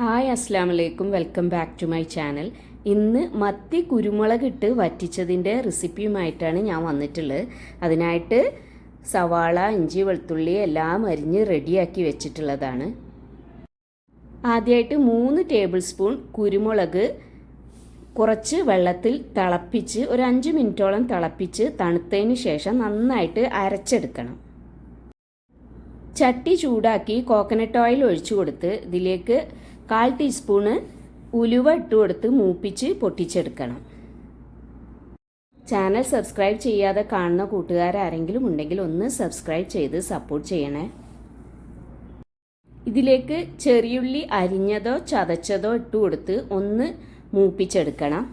Hi അസ്സാം വലൈക്കും welcome back to my channel. ഇന്ന് മത്തി കുരുമുളകിട്ട് വറ്റിച്ചതിന്റെ റെസിപ്പിയുമായിട്ടാണ് ഞാൻ വന്നിട്ടുള്ളത്. അതിനായിട്ട് സവാള ഇഞ്ചി വെളുത്തുള്ളി എല്ലാം അരിഞ്ഞ് റെഡിയാക്കി വെച്ചിട്ടുള്ളതാണ്. ആദ്യമായിട്ട് മൂന്ന് ടേബിൾ സ്പൂൺ കുരുമുളക് കുറച്ച് വെള്ളത്തിൽ തിളപ്പിച്ച് ഒരു അഞ്ച് മിനിറ്റോളം തിളപ്പിച്ച് തണുത്തതിന് ശേഷം നന്നായിട്ട് അരച്ചെടുക്കണം. ചട്ടി ചൂടാക്കി കോക്കനട്ട് ഓയിൽ ഒഴിച്ചു കൊടുത്ത് ഇതിലേക്ക് കാൽ ടീസ്പൂണ് ഉലുവ ഇട്ട് കൊടുത്ത് മൂപ്പിച്ച് പൊട്ടിച്ചെടുക്കണം. ചാനൽ സബ്സ്ക്രൈബ് ചെയ്യാതെ കാണുന്ന കൂട്ടുകാരാരെങ്കിലും ഉണ്ടെങ്കിൽ ഒന്ന് സബ്സ്ക്രൈബ് ചെയ്ത് സപ്പോർട്ട് ചെയ്യണേ. ഇതിലേക്ക് ചെറിയുള്ളി അരിഞ്ഞതോ ചതച്ചതോ ഇട്ട് കൊടുത്ത് ഒന്ന് മൂപ്പിച്ചെടുക്കണം.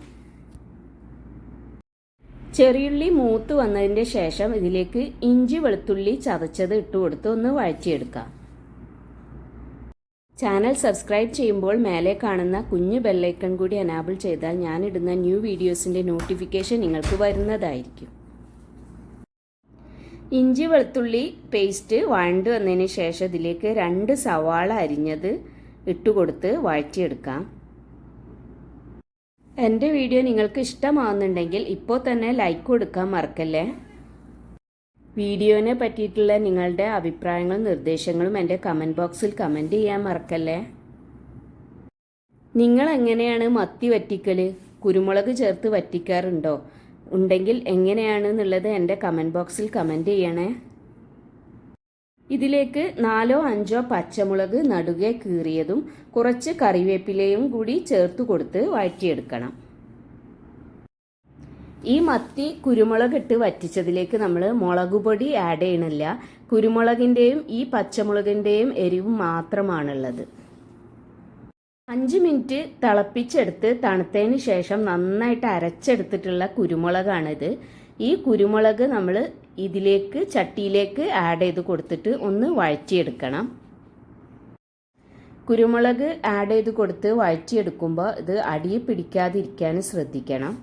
ചെറിയുള്ളി മൂത്ത് വന്നതിന്റെ ശേഷം ഇതിലേക്ക് ഇഞ്ചി വെളുത്തുള്ളി ചതച്ചത് ഇട്ട് കൊടുത്ത് ഒന്ന് വഴറ്റിയെടുക്കാം. ചാനൽ സബ്സ്ക്രൈബ് ചെയ്യുമ്പോൾ മേലെ കാണുന്ന കുഞ്ഞു ബെല്ലൈക്കൺ കൂടി എനാബിൾ ചെയ്താൽ ഞാനിടുന്ന ന്യൂ വീഡിയോസിന്റെ നോട്ടിഫിക്കേഷൻ നിങ്ങൾക്ക് വരുന്നതായിരിക്കും. ഇഞ്ചി വെളുത്തുള്ളി പേസ്റ്റ് വഴണ്ട് വന്നതിന് ശേഷം ഇതിലേക്ക് രണ്ട് സവാള അരിഞ്ഞത് ഇട്ടുകൊടുത്ത് വഴറ്റിയെടുക്കാം. എന്റെ വീഡിയോ നിങ്ങൾക്ക് ഇഷ്ടമാവുന്നുണ്ടെങ്കിൽ ഇപ്പോൾ തന്നെ ലൈക്ക് കൊടുക്കാൻ മറക്കല്ലേ? വീഡിയോനെ പറ്റിയിട്ടുള്ള നിങ്ങളുടെ അഭിപ്രായങ്ങളും നിർദ്ദേശങ്ങളും എന്റെ കമന്റ് ബോക്സിൽ കമന്റ് ചെയ്യാൻ മറക്കല്ലേ? നിങ്ങൾ എങ്ങനെയാണ് മത്തി വറ്റിക്കൽ കുരുമുളക് ചേർത്ത് വറ്റിക്കാറുണ്ടോ? ഉണ്ടെങ്കിൽ എന്നുള്ളത് എന്റെ കമന്റ് ബോക്സിൽ കമന്റ് ചെയ്യണേ. ഇതിലേക്ക് നാലോ അഞ്ചോ പച്ചമുളക് നടുകെ കീറിയതും കുറച്ച് കറിവേപ്പിലയും കൂടി ചേർത്ത് കൊടുത്ത് വഴറ്റിയെടുക്കണം. ഈ മത്തി കുരുമുളക് ഇട്ട് വറ്റിച്ചതിലേക്ക് നമ്മൾ മുളക് പൊടി ആഡ് ചെയ്യണില്ല. കുരുമുളകിന്റെയും ഈ പച്ചമുളകിന്റെയും എരിവ് മാത്രമാണുള്ളത്. അഞ്ച് മിനിറ്റ് തിളപ്പിച്ചെടുത്ത് തണുത്തതിന് ശേഷം നന്നായിട്ട് അരച്ചെടുത്തിട്ടുള്ള കുരുമുളകാണിത്. ഈ കുരുമുളക് നമ്മൾ ഇതിലേക്ക് ചട്ടിയിലേക്ക് ആഡ് ചെയ്ത് കൊടുത്തിട്ട് ഒന്ന് വഴറ്റിയെടുക്കണം. കുരുമുളക് ആഡ് ചെയ്ത് കൊടുത്ത് വഴറ്റിയെടുക്കുമ്പോൾ ഇത് അടിയിൽ പിടിക്കാതിരിക്കാൻ ശ്രദ്ധിക്കണം.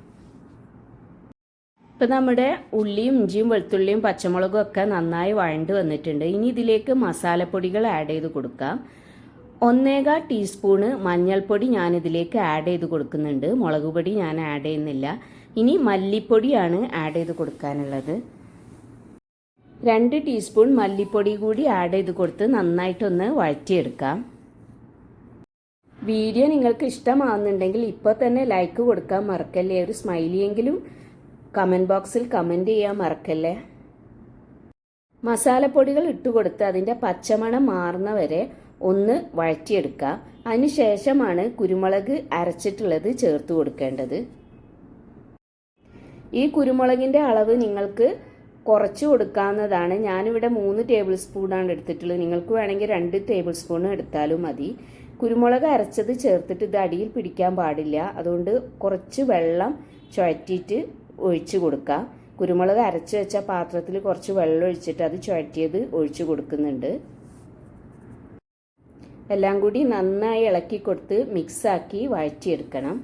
ഇപ്പം നമ്മുടെ ഉള്ളിയും ഇഞ്ചിയും വെളുത്തുള്ളിയും പച്ചമുളകും ഒക്കെ നന്നായി വഴണ്ട് വന്നിട്ടുണ്ട്. ഇനി ഇതിലേക്ക് മസാലപ്പൊടികൾ ആഡ് ചെയ്ത് കൊടുക്കാം. ഒന്നേകാ ടീസ്പൂണ് മഞ്ഞൾപ്പൊടി ഞാൻ ഇതിലേക്ക് ആഡ് ചെയ്ത് കൊടുക്കുന്നുണ്ട്. മുളക് പൊടി ഞാൻ ആഡ് ചെയ്യുന്നില്ല. ഇനി മല്ലിപ്പൊടിയാണ് ആഡ് ചെയ്ത് കൊടുക്കാനുള്ളത്. രണ്ട് ടീസ്പൂൺ മല്ലിപ്പൊടി കൂടി ആഡ് ചെയ്ത് കൊടുത്ത് നന്നായിട്ടൊന്ന് വഴറ്റിയെടുക്കാം. വീഡിയോ നിങ്ങൾക്ക് ഇഷ്ടമാവുന്നുണ്ടെങ്കിൽ ഇപ്പോൾ തന്നെ ലൈക്ക് കൊടുക്കാൻ മറക്കല്ലേ. ഒരു സ്മൈലിയെങ്കിലും കമന്റ് ബോക്സിൽ കമന്റ് ചെയ്യാൻ മറക്കല്ലേ? മസാലപ്പൊടികൾ ഇട്ട് കൊടുത്ത് അതിന്റെ പച്ചമണം മാറുന്ന വരെ ഒന്ന് വഴറ്റിയെടുക്കുക. അതിനുശേഷമാണ് കുരുമുളക് അരച്ചിട്ടുള്ളത് ചേർത്ത് കൊടുക്കേണ്ടത്. ഈ കുരുമുളകിന്റെ അളവ് നിങ്ങൾക്ക് കുറച്ച് കൊടുക്കാവുന്നതാണ്. ഞാനിവിടെ മൂന്ന് ടേബിൾ സ്പൂണാണ് എടുത്തിട്ടുള്ളത്. നിങ്ങൾക്ക് വേണമെങ്കിൽ രണ്ട് ടേബിൾ സ്പൂൺ എടുത്താലും മതി. കുരുമുളക് അരച്ചത് ചേർത്തിട്ട് ഇത് അടിയിൽ പിടിക്കാൻ പാടില്ല. അതുകൊണ്ട് കുറച്ച് വെള്ളം ചുഴറ്റിയിട്ട് ഒഴിച്ച് കൊടുക്കുക. കുരുമുളക് അരച്ച് വെച്ച പാത്രത്തിൽ കുറച്ച് വെള്ളം ഒഴിച്ചിട്ട് അത് ചുഴറ്റിയത് ഒഴിച്ചു കൊടുക്കുന്നുണ്ട്. എല്ലാം കൂടി നന്നായി ഇളക്കി കൊടുത്ത് മിക്സാക്കി വഴറ്റിയെടുക്കണം.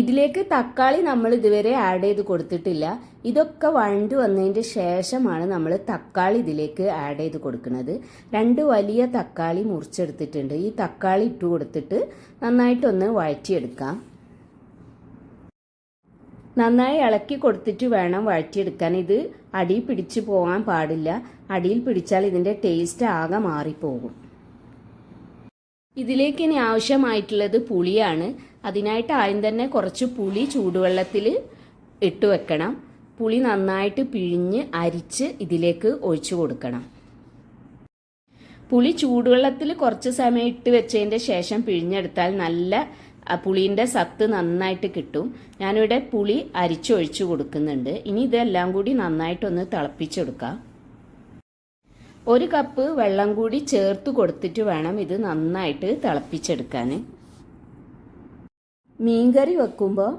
ഇതിലേക്ക് തക്കാളി നമ്മൾ ഇതുവരെ ആഡ് ചെയ്ത് കൊടുത്തിട്ടില്ല. ഇതൊക്കെ വഴണ്ടു വന്നതിന്റെ ശേഷമാണ് നമ്മൾ തക്കാളി ഇതിലേക്ക് ആഡ് ചെയ്ത് കൊടുക്കുന്നത്. രണ്ട് വലിയ തക്കാളി മുറിച്ചെടുത്തിട്ടുണ്ട്. ഈ തക്കാളി ഇട്ട് കൊടുത്തിട്ട് നന്നായിട്ടൊന്ന് വഴറ്റിയെടുക്കാം. നന്നായി ഇളക്കി കൊടുത്തിട്ട് വേണം വഴറ്റിയെടുക്കാൻ. ഇത് അടിയിൽ പിടിച്ചു പോകാൻ പാടില്ല. അടിയിൽ പിടിച്ചാൽ ഇതിന്റെ ടേസ്റ്റ് ആകെ മാറിപ്പോകും. ഇതിലേക്ക് ഇനി ആവശ്യമായിട്ടുള്ളത് പുളിയാണ്. അതിനായിട്ട് ആദ്യം തന്നെ കുറച്ച് പുളി ചൂടുവെള്ളത്തിൽ ഇട്ട് വെക്കണം. പുളി നന്നായിട്ട് പിഴിഞ്ഞ് അരിച്ച് ഇതിലേക്ക് ഒഴിച്ചു കൊടുക്കണം. പുളി ചൂടുവെള്ളത്തിൽ കുറച്ച് സമയം ഇട്ട് വെച്ചതിന്റെ ശേഷം പിഴിഞ്ഞെടുത്താൽ നല്ല പുളീന്റെ സത്ത് നന്നായിട്ട് കിട്ടും. ഞാനിവിടെ പുളി അരിച്ചൊഴിച്ചു കൊടുക്കുന്നുണ്ട്. ഇനി ഇതെല്ലാം കൂടി നന്നായിട്ടൊന്ന് തിളപ്പിച്ചെടുക്കാം. ഒരു കപ്പ് വെള്ളം കൂടി ചേർത്ത് കൊടുത്തിട്ട് വേണം ഇത് നന്നായിട്ട് തിളപ്പിച്ചെടുക്കാൻ മീൻകറി വെക്കുമ്പോൾ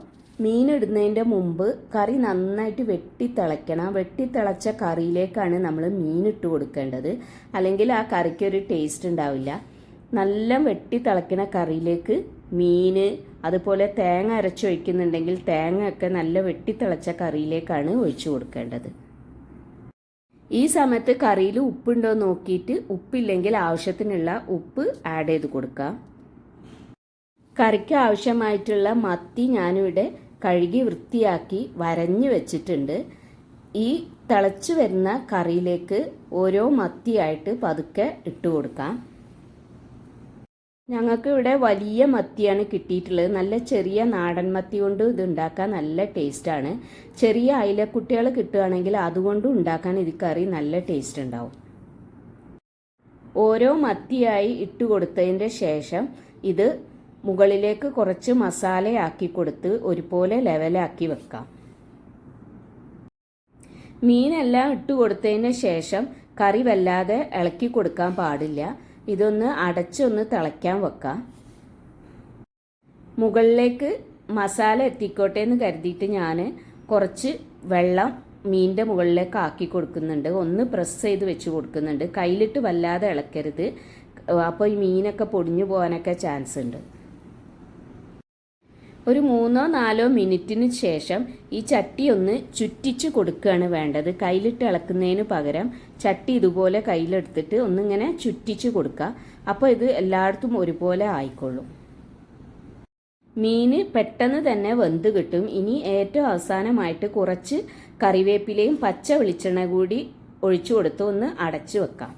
മീൻ ഇടുന്നതിന്റെ മുമ്പ് കറി നന്നായിട്ട് വെട്ടി തിളയ്ക്കണം വെട്ടി വെട്ടിത്തിളച്ച കറിയിലേക്കാണ് നമ്മൾ മീൻ കൊടുക്കേണ്ടത്. അല്ലെങ്കിൽ ആ കറിക്ക് ഒരു ടേസ്റ്റ് ഉണ്ടാവില്ല. നല്ല വെട്ടി വെട്ടിത്തിളയ്ക്കണ കറിയിലേക്ക് മീൻ അതുപോലെ തേങ്ങ അരച്ചൊഴിക്കുന്നുണ്ടെങ്കിൽ തേങ്ങ ഒക്കെ നല്ല വെട്ടിത്തിളച്ച കറിയിലേക്കാണ് ഒഴിച്ചു കൊടുക്കേണ്ടത്. ഈ സമയത്ത് കറിയിൽ ഉപ്പുണ്ടോ നോക്കിയിട്ട് ഉപ്പില്ലെങ്കിൽ ആവശ്യത്തിനുള്ള ഉപ്പ് ആഡ് ചെയ്ത് കൊടുക്കാം കറിക്ക് ആവശ്യമായിട്ടുള്ള മത്തി ഞാനിവിടെ കഴുകി വൃത്തിയാക്കി വരഞ്ഞു വെച്ചിട്ടുണ്ട്. ഈ തിളച്ചു വരുന്ന കറിയിലേക്ക് ഓരോ മത്തിയായിട്ട് പതുക്കെ ഇട്ട് കൊടുക്കാം. ഞങ്ങൾക്ക് ഇവിടെ വലിയ മത്തിയാണ് കിട്ടിയിട്ടുള്ളത്. നല്ല ചെറിയ നാടൻ മത്തി കൊണ്ട് ഇത് ഉണ്ടാക്കാൻ നല്ല ടേസ്റ്റാണ് ചെറിയ അയിലക്കുട്ടികൾ കിട്ടുകയാണെങ്കിൽ അതുകൊണ്ടും ഉണ്ടാക്കാൻ ഇത് കറി നല്ല ടേസ്റ്റ് ഉണ്ടാവും. ഓരോ മത്തിയായി ഇട്ട് കൊടുത്തതിന്റെ ശേഷം ഇത് മുകളിലേക്ക് കുറച്ച് മസാലയാക്കി കൊടുത്ത് ഒരുപോലെ ലെവലാക്കി വെക്കാം. മീനെല്ലാം ഇട്ട് കൊടുത്തതിന് ശേഷം കറി വല്ലാതെ ഇളക്കി കൊടുക്കാൻ പാടില്ല. ഇതൊന്ന് അടച്ചൊന്ന് തിളയ്ക്കാൻ വെക്കാം. മുകളിലേക്ക് മസാല എത്തിക്കോട്ടെ എന്ന് കരുതിയിട്ട് ഞാൻ കുറച്ച് വെള്ളം മീനിന്റെ മുകളിലേക്ക് ആക്കി കൊടുക്കുന്നുണ്ട്. ഒന്ന് പ്രസ് ചെയ്ത് വെച്ച് കൊടുക്കുന്നുണ്ട്. കയ്യിലിട്ട് വല്ലാതെ ഇളക്കരുത്. അപ്പോൾ ഈ മീനൊക്കെ പൊടിഞ്ഞു പോകാനൊക്കെ ചാൻസ് ഉണ്ട്. ഒരു മൂന്നോ നാലോ മിനിറ്റിന് ശേഷം ഈ ചട്ടി ഒന്ന് ചുറ്റിച്ച് കൊടുക്കുകയാണ് വേണ്ടത്. കയ്യിലിട്ട് ഇളക്കുന്നതിന് പകരം ചട്ടി ഇതുപോലെ കയ്യിലെടുത്തിട്ട് ഒന്നിങ്ങനെ ചുറ്റിച്ച് കൊടുക്കുക. അപ്പോൾ ഇത് എല്ലായിടത്തും ഒരുപോലെ ആയിക്കൊള്ളും. മീന് പെട്ടെന്ന് തന്നെ വെന്ത് കിട്ടും. ഇനി ഏറ്റവും അവസാനമായിട്ട് കുറച്ച് കറിവേപ്പിലയും പച്ച വെളിച്ചെണ്ണ കൂടി ഒഴിച്ചു കൊടുത്ത് ഒന്ന് അടച്ചു വെക്കാം.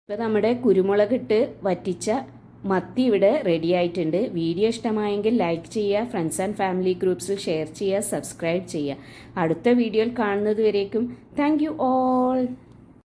ഇപ്പോൾ നമ്മുടെ കുരുമുളകിട്ട് വറ്റിച്ച മത്തി ഇവിടെ റെഡി ആയിട്ടുണ്ട്. വീഡിയോ ഇഷ്ടമായെങ്കിൽ ലൈക്ക് ചെയ്യുക ഫ്രണ്ട്സ് ആൻഡ് ഫാമിലി ഗ്രൂപ്പ്സിൽ ഷെയർ ചെയ്യുക സബ്സ്ക്രൈബ് ചെയ്യുക. അടുത്ത വീഡിയോയിൽ കാണുന്നത് വരേക്കും. Thank you all